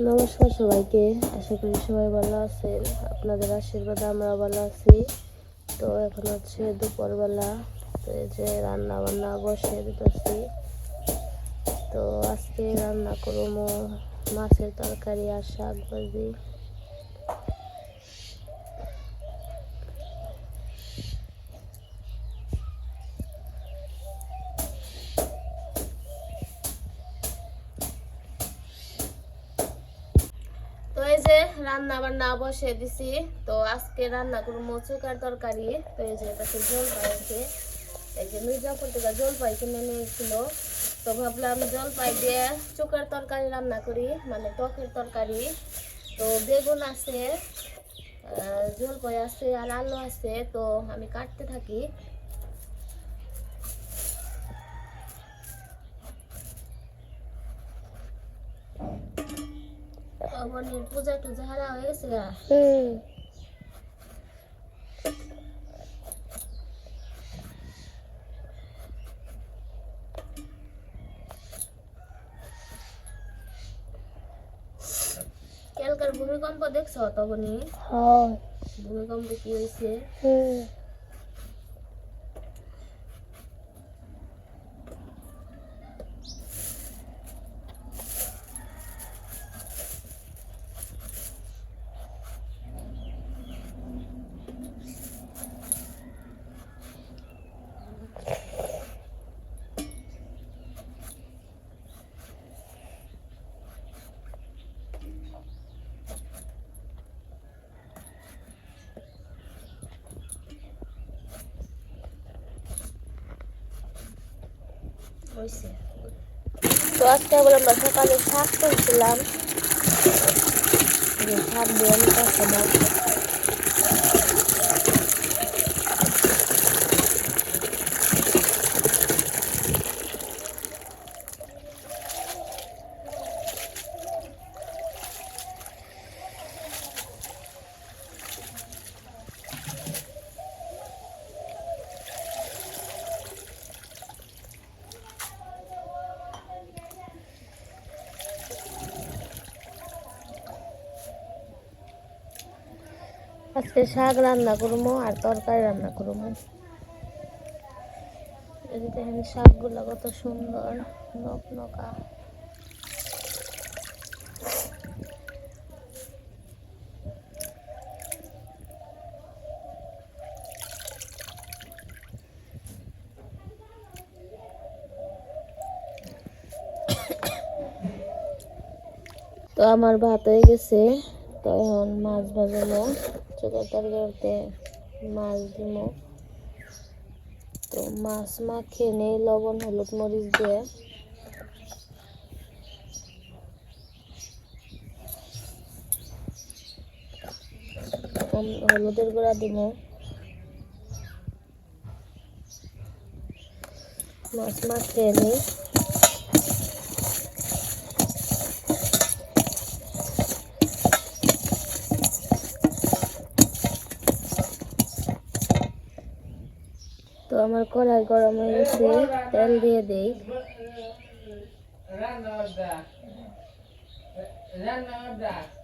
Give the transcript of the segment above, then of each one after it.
নমস্কার সবাইকে। আশা করি সবাই ভালো আছেন। আপনাদের আশীর্বাদে আমরা ভালো আছি। তো এখন হচ্ছে দুপুরবেলা। তো এই যে রান্না বান্না বসে দিতেছি তো আজকে রান্না করব মাছের তরকারি আর শাক ভাজি। রান্না বান্না বসে দিছি। তো আজকে রান্না করব চুকার তরকারি। তো এই যে এটাতে জল পাইছে। এই যে মির্জাপুর থেকে জল পাই কিনে নিয়েছিল। তো ভাবলাম জল পাই দিয়ে চুকার তরকারি রান্না করি মানে টকের তরকারি। তো বেগুন আছে জলপাই আছে আর আলু আছে। তো আমি কাটতে থাকি। অবনীর পূজা টুজা হারা হয়ে গেছে গা। কালকার ভূমিকম্প দেখছ তবনি ভূমিকম্প কি হয়েছে? হয়েছে তো আজকে আবার আমরা সকালে শাক করছিলাম শাক দিয়ে আমি আজকে শাক রান্না করব আর তরকারি রান্না করব। এই যে দেখেন শাকগুলো কত সুন্দর নক নকা। তো আমার ভাত হয়ে গেছে, তো এখন মাছ ভাজাবো। চোখের তরকারিতে মাছ দিব। তো মাছ মাখিয়ে নেই লবণ, হলুদ মরিচ দিয়ে হলুদের গুঁড়া দিব। মাছ মাখিয়ে নিই আমার কড়াই গরম হয়ে গেছে তেল দিয়ে দেই। তো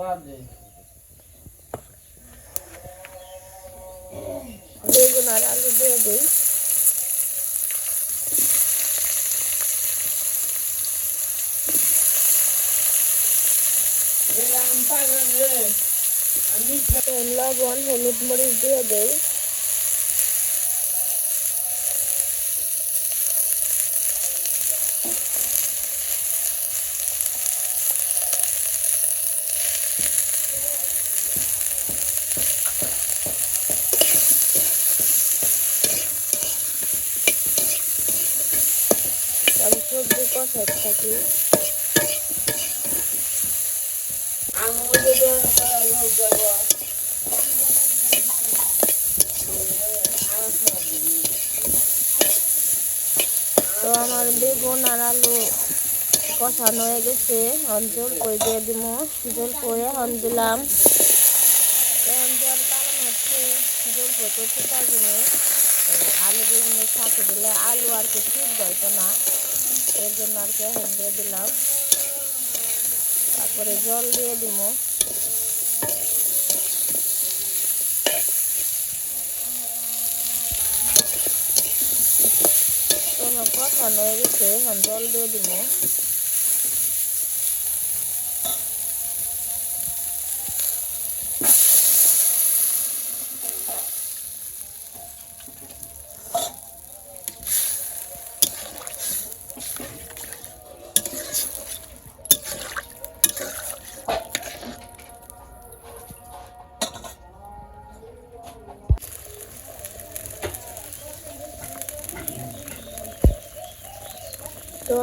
বাজে বেগুন আর আলু দিয়ে দিই লবণ হলুদ মরিচ দিয়ে দেয় কষাইতে থাকি তো আমার বেগুন আর আলু কষানো হয়ে গেছে। জল করে দিয়ে দিব জল করে এখন দিলাম। এখন জল কারণ হচ্ছে জল করতে চিটার জিনিস তো আলু বেগুনের সাথে দিলে আলু আর কি সিদ্ধ হইতো না। এর জন্য আর কি এখন দিয়ে দিলাম। তারপরে জল দিয়ে দিব। কষানো হয়ে গেছে এখন জল দিয়ে দিব।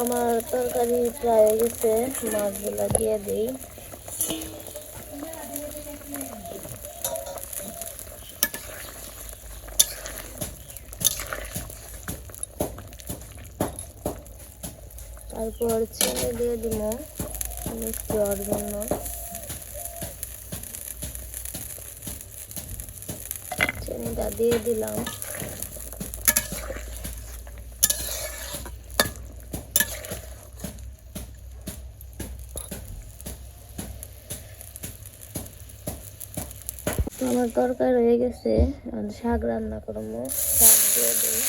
আমার তরকারি প্রায় হয়ে গেছে, মাছগুলো দিয়ে দিই। তারপর চিনি দিয়ে দিব মিষ্টি জন্য। চিনিটা দিয়ে দিলাম তো আমার তরকারি হয়ে গেছে। শাক রান্না করব। শাক দিয়ে দিই।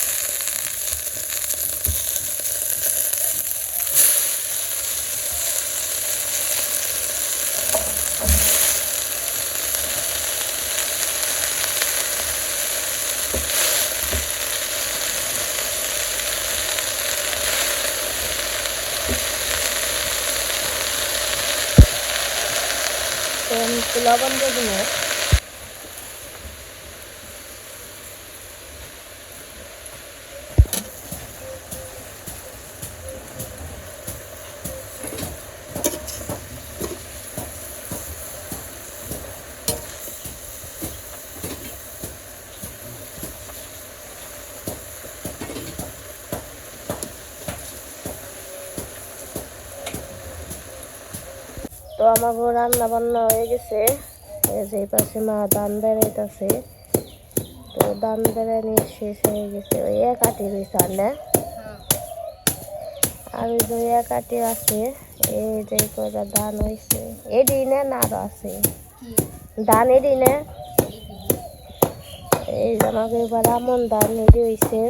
লবণ দিয়ে দিব। আমাকে রান্না বান্না হয়ে গেছে। এই যে পাশে মা দান বেড়াইতেছে। তো দান বেড়ানি শেষ হয়ে গেছে। ওই এক আটি রয়েছে আর না আর ওই যে এক আটি আছে এই যে কয়টা দান হয়েছে এডি না না আরও আছে দান এডি না? এই আমাকে এবার আমন ধান এডি হয়েছে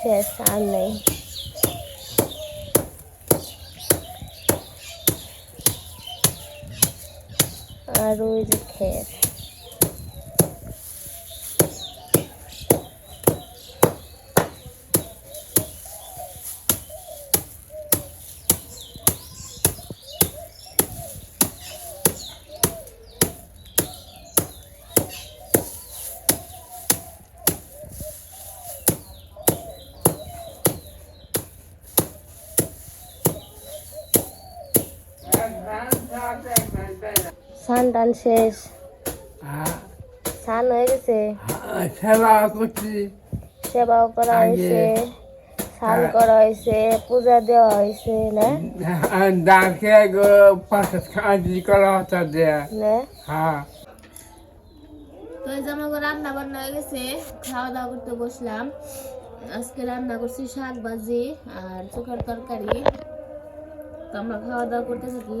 শেষ আর নেই। আর ওই যে ক্ষেত টান শেষ সান হয়ে গেছে। সেবা করছি। সেবাও করা হয়েছে। স্নান করা হয়েছে পূজা দেওয়া হয়েছে না? ডাকে পাশে কাজি করা হতো দেয়া। হ্যাঁ। তো এই আমাকে রান্না বান্না হয়ে গেছে খাওয়া দাওয়া করতে বসলাম। আজকে রান্না করছি শাক ভাজি আর চোখার তরকারি। তো আমরা খাওয়া দাওয়া করতে থাকি।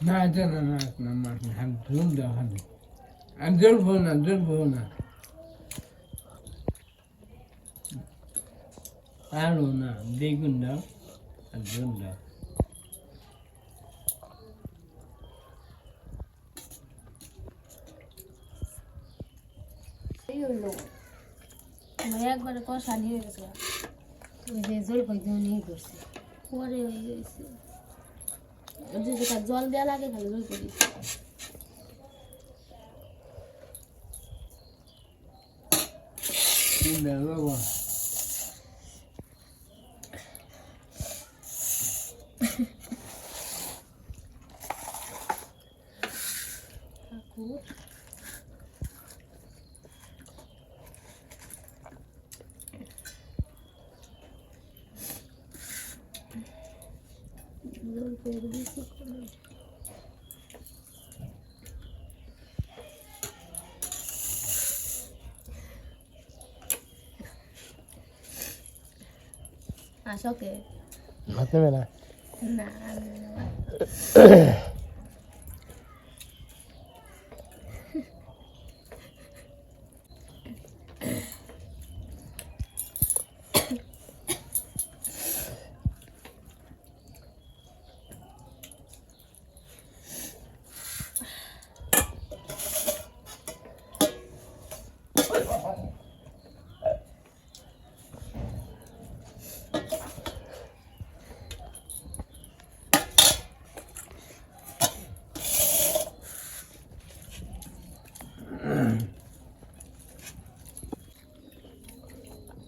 না এটা না না না মাছ না হ্যাঁ জল দাও হ্যাঁ আর জ্বলবো না জ্বলবো না আলু না বেগুন দাও আর জল দাও একবারে কষা নিয়ে গেছে জল পাই দিয়ে নিয়ে করছে পরে হয়ে গেছে জল দেওয়া লাগে খালি জল করি বাবা ঠাকুর জল করে দিচ্ছি আসকে ভাত নেবে না না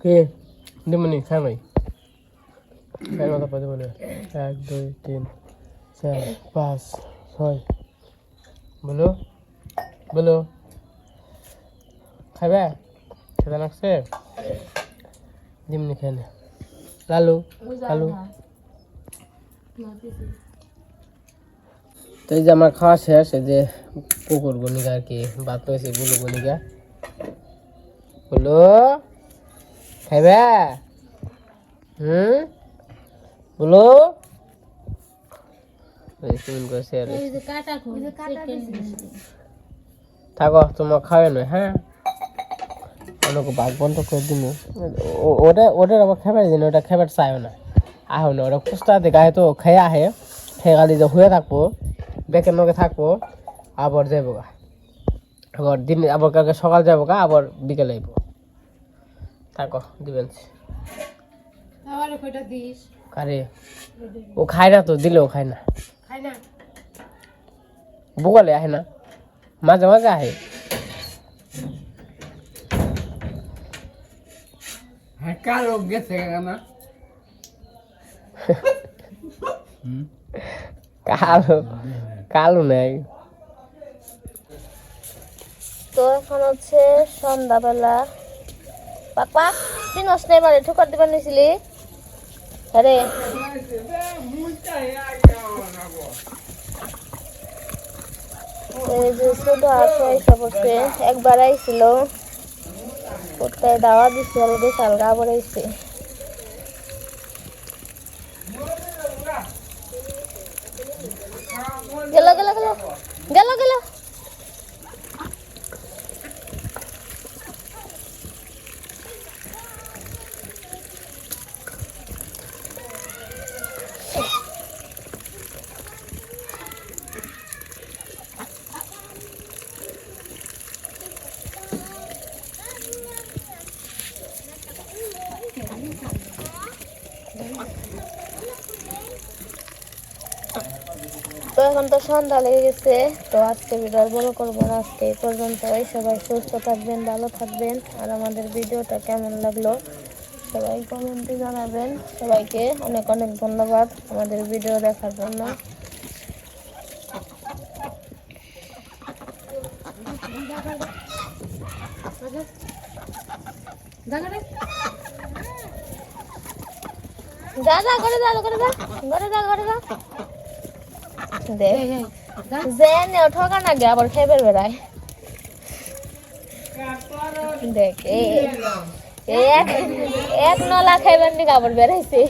কে দেমনি খাই ভাই খাই মাথা পাতে মানে এক, দুই, তিন চার পাঁচ, ছয়। বলো বলো। খাইবে? খেতে লাগছে? দিমনি খাই না। লালু লালু। তো এই যে আমার খাওয়া শেষ, এই যে পুকুর গনিকা আর কি ভাত হয়েছে বুলু গনিকা বলো। খাইবে? হুম? বলো। থাকো তোমার খাবে না হ্যাঁ? অনেক বাঘ বন্ধ করে দিন ওটা ওটার আবার খেবার দিন ওটা খেবার চাইও না। আহ না ওটা খুঁজতে গায়ে তো খেয়ে আহে। খেয়ে গালি যে হয়ে থাকব বেকের নগে থাকব আবার যাব গা। আবার দিন আবার কালকে সকাল যাব গা আবার বিকেলে আইবো। থাকো দিবেন। ও খায় না তো দিলেও খায় না। খাই আহে না। মাঝে মাঝে আহে। হ্যাঁ কালো গেছে না কালো কালো নাই। তো এখন হচ্ছে সন্ধ্যাবেলা। পাপা তুই নষ্ট এবারে ঠুকার দিবার নিছিলি? আরে এই যে ছোট আসো এসে পড়ছে একবার আইছিল ফুটকায় দাওয়া দিচ্ছে আর ওদের সালগা আবার গেল গেল গেল গেল গেল তো এখন তো সন্ধ্যা লেগে গেছে, তো আজকে ভিডিও বড় করব না। আজকে এই পর্যন্তই। সবাই সুস্থ থাকবেন, ভালো থাকবেন। আর আমাদের ভিডিওটা কেমন লাগল, সবাই কমেন্টে জানাবেন। সবাইকে অনেক অনেক ধন্যবাদ আমাদের ভিডিও দেখার জন্য। যা করে যা করে যা করে যা করে যা দেখ জেনে ঠকা না গে, আবার খেয়ে বেড়ায় দেখ এক নলা খাইবার নিকে আবার বেড়াইছে